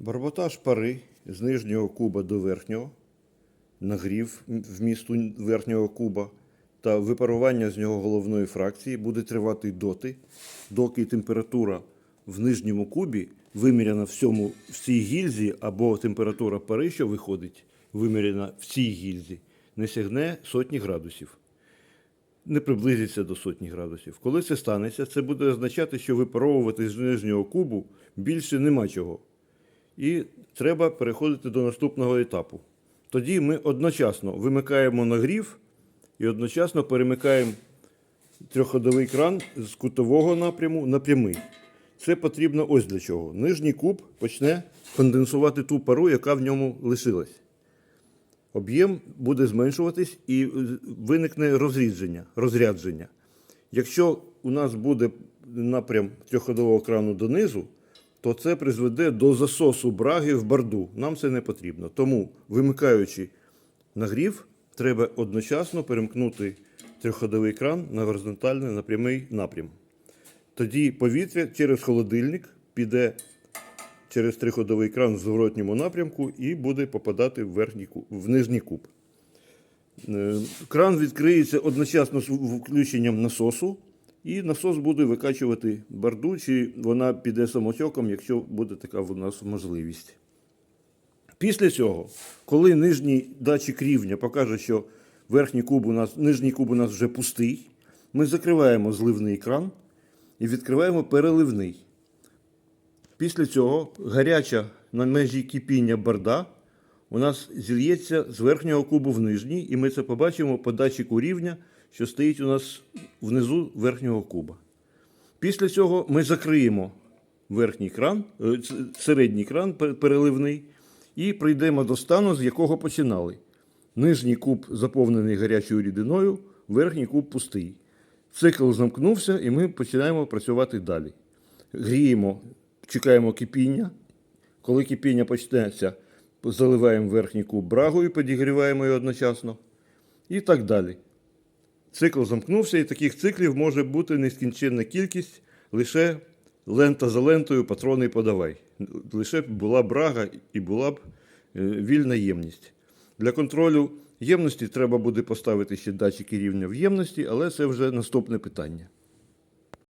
Барботаж пари з нижнього куба до верхнього, нагрів вмісту верхнього куба та випарування з нього головної фракції буде тривати доти, доки температура в нижньому кубі виміряна в, в цій гільзі, або температура пари, що виходить, виміряна в цій гільзі, не сягне сотні градусів не приблизиться до сотні градусів. Коли це станеться, це буде означати, що випаровувати з нижнього кубу більше нема чого. І треба переходити до наступного етапу. Тоді ми одночасно вимикаємо нагрів і одночасно перемикаємо трьохходовий кран з кутового напряму на прямий. Це потрібно ось для чого. Нижній куб почне конденсувати ту пару, яка в ньому лишилась об'єм буде зменшуватись і виникне розрідження, розрядження. Якщо у нас буде напрям трьохходового крану донизу, то це призведе до засосу браги в барду. Нам це не потрібно. Тому, вимикаючи нагрів, треба одночасно перемкнути трьохходовий кран на горизонтальний на прямий напрям. Тоді повітря через холодильник піде через триходовий кран в зворотньому напрямку і буде попадати в, верхній, в нижній куб. Е, Кран відкриється одночасно з включенням насосу, і насос буде викачувати барду, чи вона піде самотьоком, якщо буде така у нас можливість. Після цього, коли нижній датчик рівня покаже, що верхній куб у нас, нижній куб у нас вже пустий, ми закриваємо зливний кран і відкриваємо переливний. Після цього гаряча на межі кипіння барда у нас зільється з верхнього кубу в нижній, і ми це побачимо по датчику рівня, що стоїть у нас внизу верхнього куба. Після цього ми закриємо верхній кран, е, середній кран переливний, і прийдемо до стану, з якого починали. Нижній куб заповнений гарячою рідиною, верхній куб пустий. Цикл замкнувся, і ми починаємо працювати далі. Гріємо, чекаємо кипіння. Коли кипіння почнеться, заливаємо верхній куб брагою, підігріваємо його одночасно. І так далі. Цикл замкнувся, і таких циклів може бути нескінченна кількість, лише лента за лентою, патрони подавай. Лише була брага і була б е, вільна ємність. Для контролю ємності треба буде поставити ще датчики рівня в ємності, але це вже наступне питання.